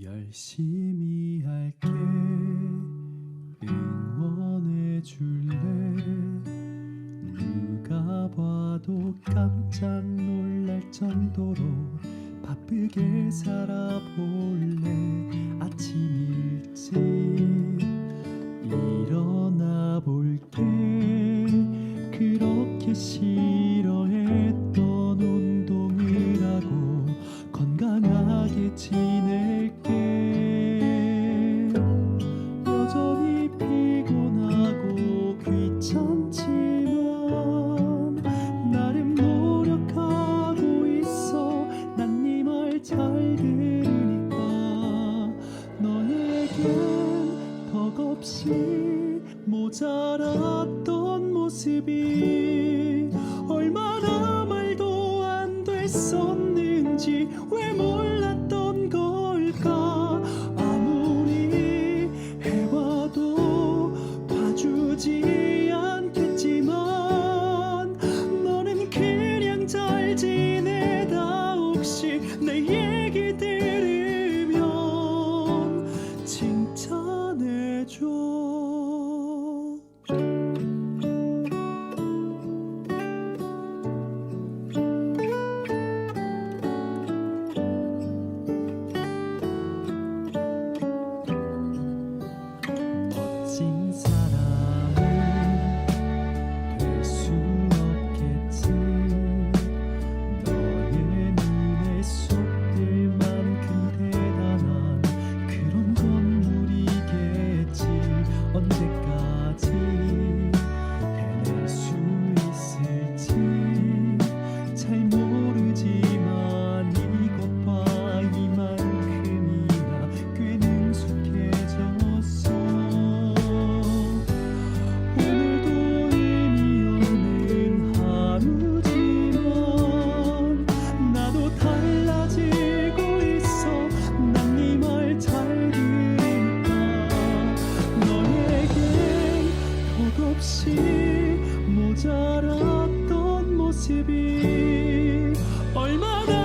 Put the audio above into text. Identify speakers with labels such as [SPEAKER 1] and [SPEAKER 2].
[SPEAKER 1] 열심히 할게. 응원해 줄래? 누가 봐도 깜짝 놀랄 정도로 바쁘게 살아볼래? 아침 일찍 일어나 볼게. 그렇게 싫어했던 운동을 하고 건강하게 지낼 없이 모자랐던 모습이 얼마나 말도 안 됐었는 없이 모자랐던 모습이 얼마나